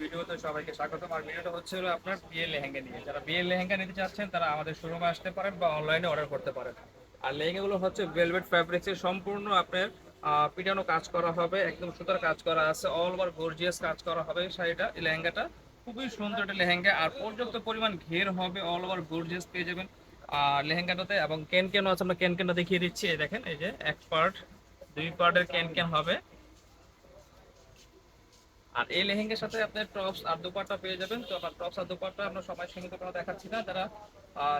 ভিডিওতে সবাইকে স্বাগতম। হচ্ছে আপনার বিয়ে লেহেঙ্গা নিয়ে। যারা বিয়ে লেহেঙ্গা নিতে চাচ্ছেন, তারা আমাদের শোরুমে আসতে পারেন বা অনলাইনে অর্ডার করতে পারেন। আর লেহেঙ্গাগুলো হচ্ছে ভেলভেট ফ্যাব্রিক্সের সম্পূর্ণ আপনার পিটানো কাজ করা হবে, একদম সুতার কাজ করা আছে অল ওভার গর্জিয়াস কাজ করা হবে শাড়িটা লেহেঙ্গাটা। খুবই সুন্দর একটা লেহেঙ্গা। আর পর্যাপ্ত পরিমাণ ঘের হবে অল ওভার গর্জিয়াস পেয়ে যাবেন আর লেহেঙ্গাটাতে। এবং ক্যান ক্যানও আছে, আমরা ক্যান ক্যানটা দেখিয়ে দিচ্ছি। দেখেন, এই যে এক পার্ট দুই পার্টের ক্যান ক্যান হবে। আর এই লেহেঙ্গার সাথে আপনি টপস আর দুপাট্টা পেয়ে যাবেন। তো আপনার টপস আর দুপাট্টা আমরা সময় সীমিত করে দেখাচ্ছি না। যারা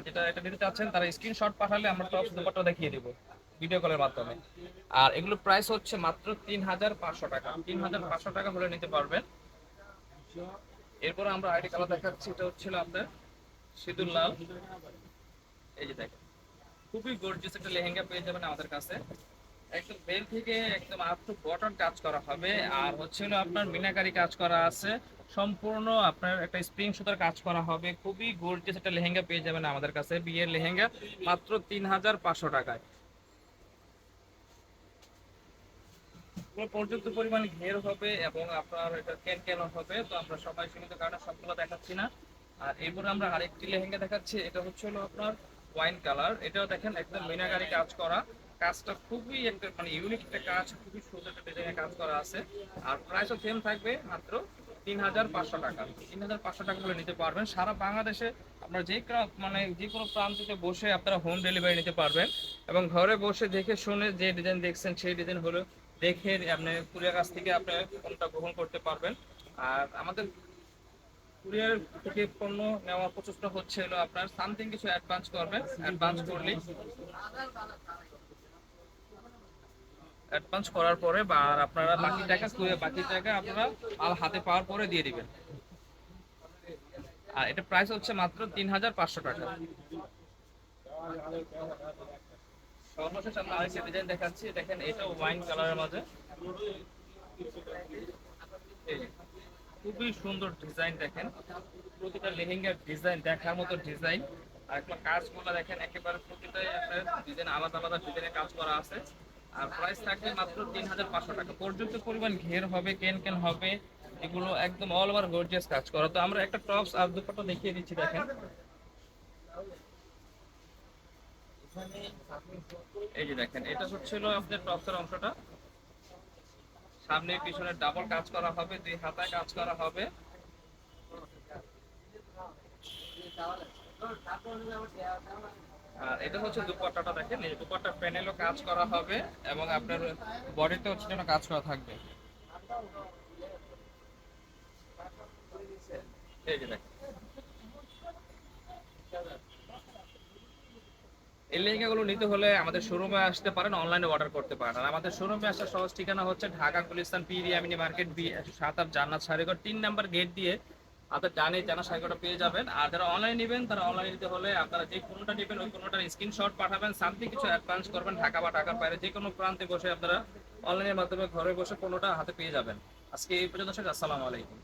যেটা এটা নিতে চাচ্ছেন, তারা স্ক্রিনশট পাঠালে আমরা টপস দুপাট্টা দেখিয়ে দিব ভিডিও কলের মাধ্যমে। আর এগুলো প্রাইস হচ্ছে মাত্র তিন হাজার পাঁচশো টাকা। তিন হাজার পাঁচশো টাকা হলে নিতে পারবেন। এরপর আমরা আইডি কালার দেখাচ্ছি, এটা হচ্ছিল আপনার সিঁদুর লাল। এই যে দেখেন, খুবই গর্জিয়াস একটা লেহেঙ্গা পেয়ে যাবেন আমাদের কাছে। একদম বেল থেকে একদম বটন কাজ করা হবে। আর হচ্ছে আপনার মিনাকারি কাজ করা আছে। সম্পূর্ণ আপনার একটা স্প্রিং সুতার কাজ করা হবে। খুবই একটা লেহেঙ্গা পেয়ে যাবেন আমাদের কাছে। বিয়ের লেহেঙ্গা মাত্র তিন হাজার পাঁচশো টাকায়। পর্যাপ্ত পরিমাণ ঘের হবে এবং আপনার এটা কেন কেন হবে তো আমরা সবাই সীমিত কারণে সবগুলো দেখাচ্ছি না। আর এরপরে আমরা আরেকটি লেহেঙ্গা দেখাচ্ছি। এটা হচ্ছে হলো আপনার ওয়াইন কালার এটাও দেখেন, একদম মিনাকারি কাজ করা। কাজটা খুবই একটা মানে ইউনিক একটা কাজ, খুবই সুন্দর একটা ডিজাইনের কাজ করা আছে। আর প্রাইসও সেম থাকবে মাত্র তিন হাজার পাঁচশো টাকা। তিন হাজার পাঁচশো টাকা করে নিতে পারবেন। সারা বাংলাদেশে আপনার যে মানে যে কোনো প্রান্তে বসে আপনারা হোম ডেলিভারি নিতে পারবেন। এবং ঘরে বসে দেখে শুনে যে ডিজাইন দেখছেন, সেই ডিজাইন হলো দেখে আপনি কুরিয়ার কাছ থেকে আপনি ফোনটা গ্রহণ করতে পারবেন। আর আমাদের কুরিয়ার থেকে পণ্য নেওয়ার প্রচেষ্টা হচ্ছে হলো আপনার সামথিং কিছু অ্যাডভান্স করবেন। অ্যাডভান্স করলেই অ্যাডভান্স করার পরে বা আপনারা বাকি টাকা বাকি টাকা আপনারা মাল হাতে পাওয়ার পরে দিয়ে দিবেন। আর এটা প্রাইস হচ্ছে মাত্র তিন হাজার পাঁচশো টাকা। ডিজাইন ওয়াইন কালারের মাঝে। খুবই সুন্দর ডিজাইন দেখেন। প্রতিটা ডিজাইন দেখার মতো ডিজাইন আর একটা দেখেন, একেবারে প্রতিটাই আপনার ডিজাইন আলাদা আলাদা ডিজাইনের কাজ করা আছে। আর প্রাইস থাকবে মাত্র তিন হাজার পাঁচশো টাকা। পর্যাপ্ত পরিমাণ ঘের হবে, কেন কেন হবে, এগুলো একদম অল ওভার গর্জিয়াস কাজ করা। তো আমরা একটা টপস আর দুপাটা দেখিয়ে দিচ্ছি, দেখেন। এই যে দেখেন, এটা হচ্ছিল আপনার টপসের অংশটা। সামনে পিছনে ডাবল কাজ করা হবে, দুই হাতায় কাজ করা হবে। এটা হচ্ছে দুপাট্টাটা দেখেন, এই দুপাট্টা প্যানেলও কাজ করা হবে এবং আপনার বডিতেও ছোট কাজ করা থাকবে। এই নিতে হলে আমাদের শোরুমে আসতে পারেন অনলাইনে অর্ডার করতে পারেন। আর আমাদের শোরুমে আসার সহজ ঠিকানা হচ্ছে ঢাকা গুলিস্তান পি রিয়ামিনি মার্কেট, বি সাত আট জান্নাত, সারিগড়, তিন নাম্বার গেট দিয়ে আপনার জানে জানা সাইকেলটা পেয়ে যাবেন। আর যারা অনলাইন নেবেন, তারা অনলাইন নিতে হলে আপনারা যে কোনোটা নেবেন, ওই কোনোটার স্ক্রিনশট পাঠাবেন সামথিং কিছু অ্যাডভান্স করবেন, ঢাকা বা ঢাকার বাইরে যে কোনো প্রান্তে বসে আপনারা অনলাইনের মাধ্যমে ঘরে বসে কোনোটা হাতে পেয়ে যাবেন। আজকে এই পর্যন্ত, আসসালামু আলাইকুম।